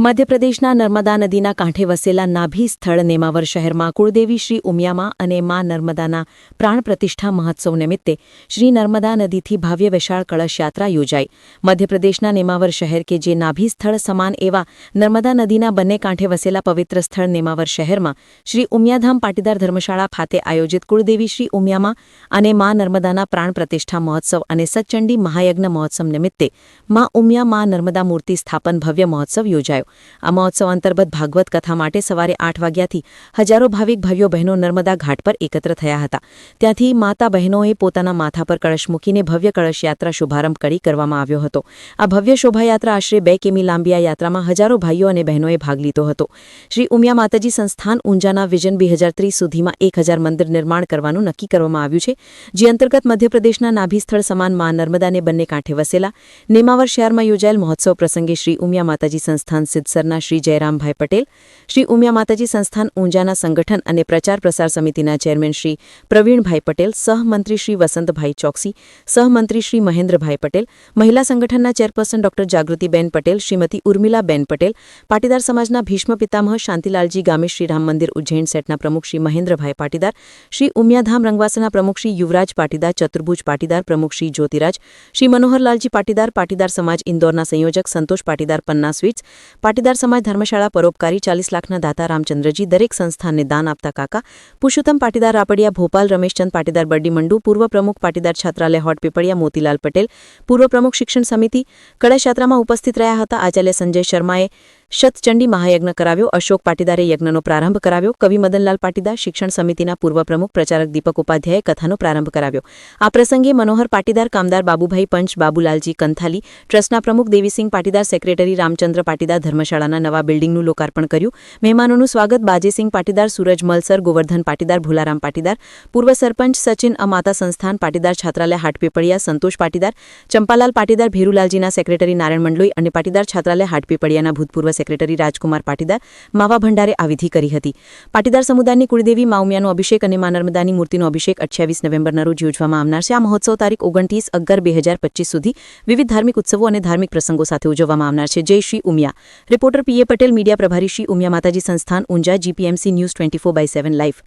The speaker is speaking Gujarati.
મધ્યપ્રદેશના નર્મદા નદીના કાંઠે વસેલા નાભી સ્થળ નેમાવર શહેરમાં કુળદેવી શ્રી ઉમિયામાં અને મા નર્મદાના પ્રાણ પ્રતિષ્ઠા મહોત્સવ નિમિત્તે શ્રી નર્મદા નદીથી ભવ્ય વિશાળ કળશ યાત્રા યોજાઈ. મધ્યપ્રદેશના નેમાવર શહેર કે જે નાભી સ્થળ સમાન એવા નર્મદા નદીના બંને કાંઠે વસેલા પવિત્ર સ્થળ નેમાવર શહેરમાં શ્રી ઉમિયાધામ પાટીદાર ધર્મશાળા ખાતે આયોજિત કુળદેવી શ્રી ઉમિયામાં અને મા નર્મદાના પ્રાણ પ્રતિષ્ઠા મહોત્સવ અને સચ્ચંડી મહાયજ્ઞ મહોત્સવ નિમિત્તે મા ઉમિયા મા નર્મદા મૂર્તિ સ્થાપન ભવ્ય મહોત્સવ યોજાયો. આ મહોત્સવ અંતર્ગત ભાગવત કથા માટે સવારે આઠ વાગ્યાથી હજારો ભાવિક ભાઈઓ બહેનો નર્મદા ઘાટ પર એકત્ર થયા હતા. ત્યાંથી માતા બહેનોએ પોતાના માથા પર કળશ મૂકીને ભવ્ય કળશ યાત્રા શુભારંભ કરી કરવામાં આવ્યો હતો. આ ભવ્ય શોભાયાત્રા આશરે બે કિમી લાંબી આ યાત્રામાં હજારો ભાઈઓ અને બહેનોએ ભાગ લીધો હતો. શ્રી ઉમિયા માતાજી સંસ્થાન ઊંઝાના વિઝન બે હજાર ત્રીસ સુધીમાં એક હજાર મંદિર નિર્માણ કરવાનું નક્કી કરવામાં આવ્યું છે, જે અંતર્ગત મધ્યપ્રદેશના નાભી સ્થળ સમાન મા નર્મદાને બંને કાંઠે વસેલા નેમાવર શહેરમાં યોજાયેલ મહોત્સવ પ્રસંગે શ્રી ઉમિયા માતાજી સંસ્થાન સિદ્ધસરના શ્રી જયરામભાઈ પટેલ, શ્રી ઉમિયા માતાજી સંસ્થાન ઊંઝાના સંગઠન અને પ્રચાર પ્રસાર સમિતિના ચેરમેન શ્રી પ્રવીણભાઈ પટેલ, સહમંત્રી શ્રી વસંતભાઈ ચોકસી, સહમંત્રી શ્રી મહેન્દ્રભાઈ પટેલ, મહિલા સંગઠનના ચેરપર્સન ડોક્ટર જાગૃતિબેન પટેલ, શ્રીમતી ઉર્મિલાબેન પટેલ, પાટીદાર સમાજના ભીષ્મ પિતામહ શાંતિલાલજી ગામે શ્રી રામ મંદિર ઉજ્જૈન સેટના પ્રમુખ શ્રી મહેન્દ્રભાઈ પાટીદાર, શ્રી ઉમિયાધામ રંગવાસના પ્રમુખ શ્રી યુવરાજ પાટીદાર, ચતુર્ભુજ પાટીદાર પ્રમુખ શ્રી જ્યોતિરાજ, શ્રી મનોહરલાલજી પાટીદાર પાટીદાર સમાજ ઇન્દોરના સંયોજક સંતોષ પાટીદાર પન્ના સ્વીટ્સ પાટીદાર સમાજ ધર્મશાળા પરોપકારી ચાલીસ લાખના દાતા રામચંદ્રજી દરેક સંસ્થાનને દાન આપતા કાકા, પુરુષોત્તમ પાટીદાર રાપડિયા, ભોપાલ રમેશચંદ પાટીદાર, બરડી મંડુ, પૂર્વ પ્રમુખ પાટીદાર છાત્રાલય હોટ પીપળિયા, મોતીલાલ પટેલ, પૂર્વ પ્રમુખ શિક્ષણ સમિતિ કળશયાત્રામાં ઉપસ્થિત રહ્યા હતા આચાર્ય સંજય શર્માએ શતચંડી મહાયજ્ઞ કરાવ્યો, અશોક પાટીદારે યજ્ઞનો પ્રારંભ કરાવ્યો, કવિ મદનલાલ પાટીદાર શિક્ષણ સમિતિના પૂર્વ પ્રમુખ, પ્રચારક દીપક ઉપાધ્યાયે કથાનો પ્રારંભ કરાવ્યો. આ પ્રસંગે મનોહર પાટીદાર, કામદાર બાબુભાઈ પંચ, બાબુલાલજી કંથાલી, ટ્રસ્ટના પ્રમુખ દેવીસિંહ પાટીદાર, સેક્રેટરી રામચંદ્ર પાટીદાર ધર્મશાળાના નવા બિલ્ડિંગનું લોકાર્પણ કર્યું. મહેમાનોનું સ્વાગત બાજેસિંહ પાટીદાર, સૂરજ મલસર, ગોવર્ધન પાટીદાર, ભોલારામ પાટીદાર, પૂર્વ સરપંચ સચિન અમાતા સંસ્થાન પાટીદાર, છાત્રાલય હાટપીપળિયા સંતોષ પાટીદાર, ચંપાલાલ પાટીદાર, ભેરુલાલજીના સેક્રેટરી નારાયણ મંડલોઈ અને પાટીદાર, છાત્રાલય હાટપીપળિયાના ભૂતપૂર્વ સેક્રેટરી રાજકુમાર પાટીદાર માવા ભંડારે આ વિધિ કરી હતી. પાટીદાર સમુદાયની કુળદેવી માઉમિયાનો અભિષેક અને મા નર્મદાની મૂર્તિનો અભિષેક અઠ્યાવીસ નવેમ્બરના રોજ યોજવામાં આવનાર છે. આ મહોત્સવ તારીખ ઓગણત્રીસ અગિયાર બે હજાર પચીસ સુધી વિવિધ ધાર્મિક ઉત્સવો અને ધાર્મિક પ્રસંગો સાથે ઉજવવામાં આવનાર છે. જય Shri Umiya. Reporter PA Patel, media પ્રભારી Shri Umiya Mataji Sansthan, Unjha, GPMC news twenty four by seven live.